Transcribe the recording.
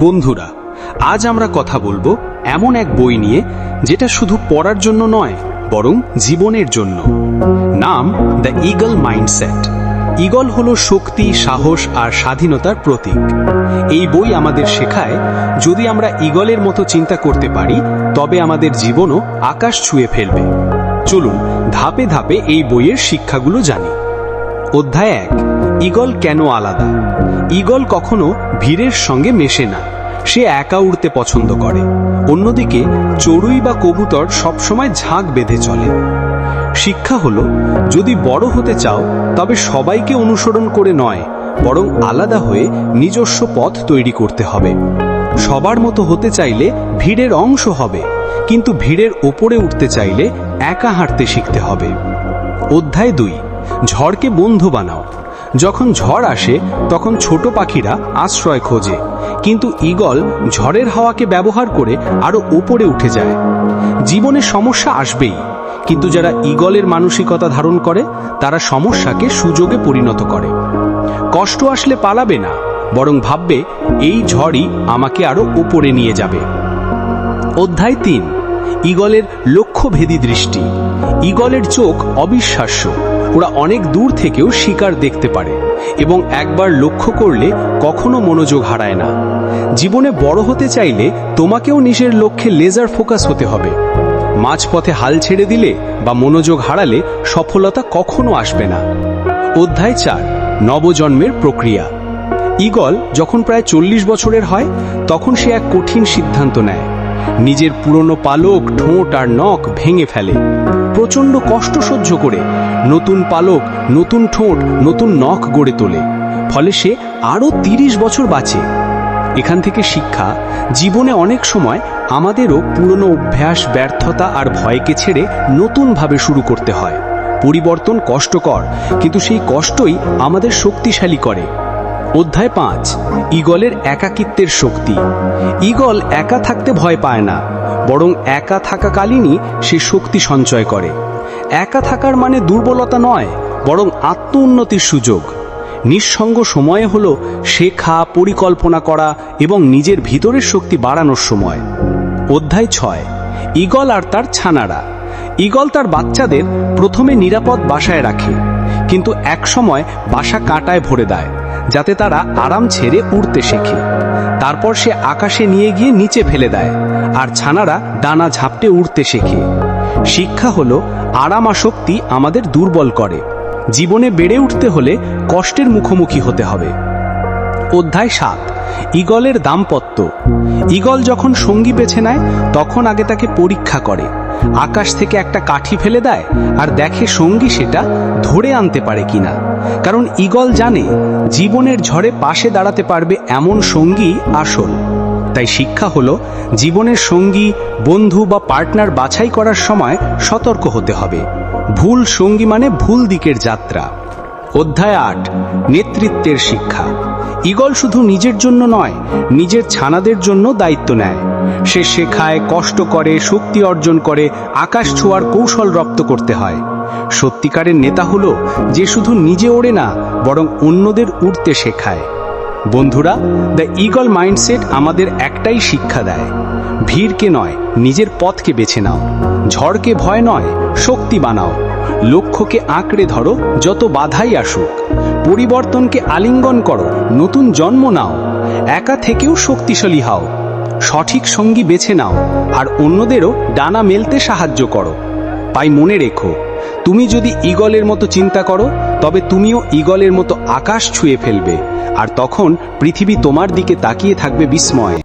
বন্ধুরা, আজ আমরা কথা বলব এমন এক বই নিয়ে যেটা শুধু পড়ার জন্য নয়, বরং জীবনের জন্য। নাম দ্য ইগল মাইন্ডসেট। ইগল হলো শক্তি, সাহস আর স্বাধীনতার প্রতীক। এই বই আমাদের শেখায়, যদি আমরা ইগলের মতো চিন্তা করতে পারি, তবে আমাদের জীবনও আকাশ ছুঁয়ে ফেলবে। চলুন, ধাপে ধাপে এই বইয়ের শিক্ষাগুলো জানি। অধ্যায় এক ইগল কেন আলাদা? ইগল কখনো ভিড়ের সঙ্গে মেশে না। সে একা উড়তে পছন্দ করে। অন্যদিকে, চড়ুই বা কবুতর সবসময় ঝাঁক বেঁধে চলে। শিক্ষা হলো, যদি বড় হতে চাও, তবে সবাইকে অনুসরণ করে নয়, বরং আলাদা হয়ে নিজস্ব পথ তৈরি করতে হবে। সবার মতো হতে চাইলে ভিড়ের অংশ হবে, কিন্তু ভিড়ের ওপরে উঠতে চাইলে একা হাঁটতে শিখতে হবে। অধ্যায় দুই ঝড়কে বন্ধু বানাও। যখন ঝড় আসে, তখন ছোট পাখিরা আশ্রয় খোঁজে। কিন্তু ঈগল ঝড়ের হাওয়াকে ব্যবহার করে আরও উপরে উঠে যায়। জীবনে সমস্যা আসবেই, কিন্তু যারা ঈগলের মানসিকতা ধারণ করে, তারা সমস্যাকে সুযোগে পরিণত করে। কষ্ট আসলে পালাবে না, বরং ভাববে, এই ঝড়ই আমাকে আরও উপরে নিয়ে যাবে। অধ্যায় তিন, ঈগলের লক্ষ্যভেদী দৃষ্টি। ঈগলের চোখ অবিশ্বাস্য ওরা অনেক দূর থেকেও শিকার দেখতে পারে এবং একবার লক্ষ্য করলে কখনো মনোযোগ হারায় না। জীবনে বড় হতে চাইলে তোমাকেও নিজের লক্ষ্যে লেজার ফোকাস হতে হবে। মাঝপথে হাল ছেড়ে দিলে বা মনোযোগ হারালে সফলতা কখনো আসবে না। অধ্যায় চার, নবজন্মের প্রক্রিয়া। ঈগল যখন প্রায় চল্লিশ বছরের হয়, তখন সে এক কঠিন সিদ্ধান্ত নেয়। নিজের পুরনো পালক, ঠোঁট আর নখ ভেঙে ফেলে। প্রচণ্ড কষ্ট সহ্য করে নতুন পালক, নতুন ঠোঁট, নতুন নখ গড়ে তোলে। ফলে সে আরও তিরিশ বছর বাঁচে। এখান থেকে শিক্ষা, জীবনে অনেক সময় আমাদেরও পুরনো অভ্যাস, ব্যর্থতা আর ভয়কে ছেড়ে নতুনভাবে শুরু করতে হয়। পরিবর্তন কষ্টকর, কিন্তু সেই কষ্টই আমাদের শক্তিশালী করে। অধ্যায় পাঁচ, ঈগলের একাকিত্বের শক্তি। ঈগল একা থাকতে ভয় পায় না, বরং একা থাকাকালীনই সে শক্তি সঞ্চয় করে। একা থাকার মানে দুর্বলতা নয়, বরং আত্ম উন্নতির সুযোগ। নিঃসঙ্গ সময়ে হলো শেখা, পরিকল্পনা করা এবং নিজের ভিতরের শক্তি বাড়ানোর সময়। অধ্যায় ছয়, ঈগল আর তার ছানারা। ঈগল তার বাচ্চাদের প্রথমে নিরাপদ বাসায় রাখে, কিন্তু এক সময় বাসা কাঁটায় ভরে দেয়। যাতে তারা আরাম ছেড়ে উড়তে শেখে। তারপর সে আকাশে নিয়ে গিয়ে নিচে ফেলে দেয়, আর ছানারা ডানা ঝাপটে উড়তে শেখে। শিক্ষা হলো, আরাম আসক্তি আমাদের দুর্বল করে। জীবনে বেড়ে উঠতে হলে কষ্টের মুখোমুখি হতে হবে। অধ্যায় সাত ঈগলের দাম্পত্য। ঈগল যখন সঙ্গী বেছে নেয়, তখন আগে তাকে পরীক্ষা করে। আকাশ থেকে একটা কাঠি ফেলে দেয়, আর দেখে সঙ্গী সেটা ধরে আনতে পারে কিনা। কারণ ঈগল জানে জীবনের ঝড়ে পাশে দাঁড়াতে পারবে এমন সঙ্গী আসল। তাই শিক্ষা হলো, জীবনের সঙ্গী বন্ধু বা পার্টনার বাছাই করার সময় সতর্ক হতে হবে। ভুল সঙ্গী মানে ভুল দিকের যাত্রা। অধ্যায় আট, নেতৃত্বের শিক্ষা। ঈগল শুধু নিজের জন্য নয়, নিজের ছানাদের জন্য দায়িত্ব নেয়। সে শেখায়, কষ্ট করে, শক্তি অর্জন করে, আকাশ ছোঁয়ার কৌশল রপ্ত করতে হয়। সত্যিকারের নেতা হলো যে শুধু নিজে ওড়ে না, বরং অন্যদের উড়তে শেখায়। বন্ধুরা, দ্য ঈগল মাইন্ডসেট আমাদের একটাই শিক্ষা দেয়। ভিড়কে নয়, নিজের পথকে বেছে নাও। ঝড়কে ভয় নয়, শক্তি বানাও। লক্ষ্যকে আঁকড়ে ধরো, যত বাধাই আসুক। পরিবর্তনকে আলিঙ্গন করো, নতুন জন্ম নাও। একা থেকেও শক্তিশালী হও। সঠিক সঙ্গী বেছে নাও, আর অন্যদেরও ডানা মেলতে সাহায্য করো। তাই মনে রেখো তুমি যদি ইগলের মতো চিন্তা করো, তবে তুমিও ইগলের মতো আকাশ ছুঁয়ে ফেলবে। আর তখন পৃথিবী তোমার দিকে তাকিয়ে থাকবে বিস্ময়ে।